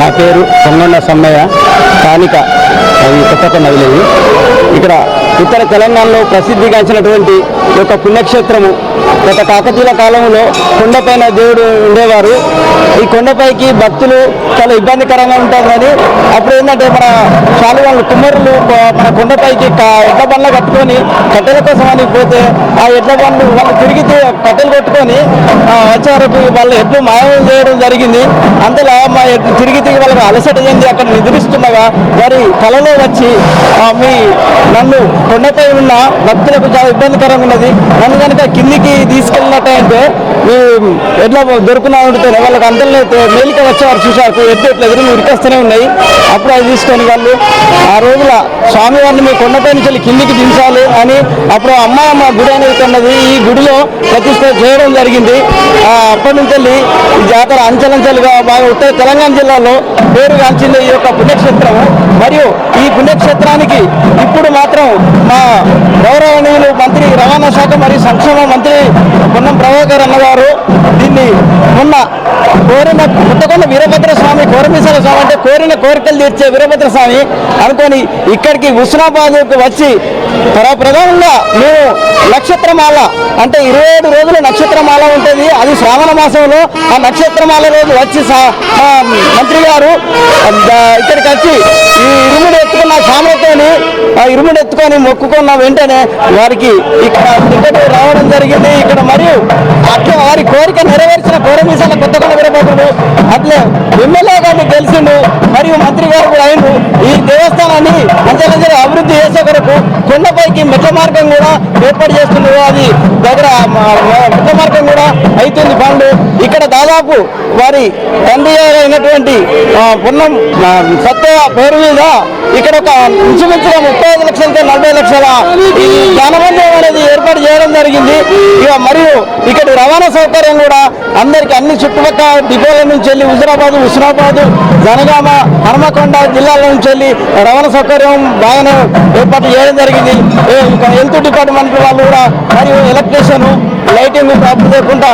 నా పేరు పొంగొండ సమ్మయ్య స్థానిక అది కొత్తకొండ నదిలేవి ఉత్తర తెలంగాణలో ప్రసిద్ధిగాంచినటువంటి ఈ యొక్క పుణ్యక్షేత్రము. గత కాకతీయుల కాలంలో కొండపైన దేవుడు ఉండేవారు. ఈ కొండపైకి భక్తులు చాలా ఇబ్బందికరంగా ఉంటుందని అప్పుడు ఏంటంటే మన శాలువాళ్ళు కుమ్మరులు మన కొండపైకి ఎడ్ల బండ్లు కట్టుకొని కట్టెల కోసం అని పోతే ఆ ఎడ్ల బండ్లు వాళ్ళు తిరిగి కట్టెలు కొట్టుకొని వచ్చేవరకు వాళ్ళ వాళ్ళు ఎడ్లు మాయం చేయడం జరిగింది. అంతలా మా ఎడ్లు తిరిగి తిరిగి వాళ్ళకి అలసట చెంది అక్కడ నిద్రిస్తుండగా వారి కలలో వచ్చి మీ నన్ను కొండపై ఉన్న భక్తులకు చాలా ఇబ్బందికరంగా ఉన్నది. నన్ను కనుక కిందికి తీసుకెళ్ళినట్టయితే మీ ఎట్లా దొరుకున్నా ఉంటే వాళ్ళకి అందరిలో మేలిక వచ్చేవారు చూశారు. ఎడ్లు ఇట్లా ఎదురు ఉరికేస్తూనే ఉన్నాయి. అప్పుడు అది తీసుకొని వాళ్ళు ఆ రోజుల స్వామివారిని మీ కొండపై నుంచి కిందికి దించాలి అని అప్పుడు అమ్మాయమ్మ గుడి అనేది ఉన్నది. ఈ గుడిలో ప్రతిష్ట చేయడం జరిగింది. ఆ, అప్పటి నుంచి వెళ్ళి ఈ జాతర అంచెలంచెలుగా బాగా ఉత్తర తెలంగాణ జిల్లాలో పేరుగాంచింది ఈ యొక్క పుణ్యక్షేత్రం మరియు ఈ పుణ్యక్షేత్రానికి రవాణా శాఖ మరియు సంక్షేమ మంత్రి పొన్నం ప్రభాకర్ అన్నగారు దీన్ని మొన్న కోరిన పుట్టకొండ వీరభద్ర స్వామి కోరమీశ్వర స్వామి అంటే కోరిన కోరికలు తీర్చే వీరభద్ర స్వామి అనుకొని ఇక్కడికి హుస్నాబాద్కు వచ్చి ప్రధానంగా మేము నక్షత్రమాల అంటే ఇరవై ఏడు రోజులు నక్షత్రమాల ఉంటుంది. అది శ్రావణ మాసంలో ఆ నక్షత్రమాల రోజు వచ్చి సా- మంత్రి గారు ఇక్కడికి వచ్చి ఈ ఇరుముడు ఎత్తుకున్న సామర్థ్యాన్ని ఆ ఇరుముడు ఎత్తుకొని మొక్కుకున్న వెంటనే వారికి ఇక్కడ టికెట్ రావడం జరిగింది. ఇక్కడ మరియు అట్లా వారి కోరిక నెరవేర్చిన కోరమీసాల కొత్తకొండ వీరభద్రుడు అట్లే ఎమ్మెల్యే గారిని గెలిచిండు మరియు మంత్రి గారు కూడా అయిండు. ఈ దేవస్థానాన్ని అంచెలంచెలు అభివృద్ధి చేసే కొరకు కొండపైకి మెట్ల మార్గం కూడా ఏర్పాటు చేస్తున్నారు అది దగ్గర మెట్ల మార్గం కూడా అవుతుంది పండు. ఇక్కడ దాదాపు వారి తండ్రి అయినటువంటి ఆ, సత్య పేరు మీద ఇక్కడ ఒక ఇంచుమించుగా ముప్పై ఐదు లక్షలతో నలభై లక్షల ఈ అనేది చేయడం జరిగింది. ఇక మరియు ఇక్కడ రవాణా సౌకర్యం కూడా అందరికి అన్ని చుట్టుపక్కల డిపోల నుంచి వెళ్ళి హుజరాబాద్ హుస్నాబాద్ జనగామ హనుమకొండ జిల్లాల నుంచి వెళ్ళి రవాణా సౌకర్యం బాగానే ఏర్పాటు చేయడం జరిగింది. ఇంకా హెల్త్ డిపార్ట్మెంట్ వాళ్ళు కూడా మరియు ఎలక్ట్రీషియన్ లైటింగ్ ప్రాబ్లం లేకుండా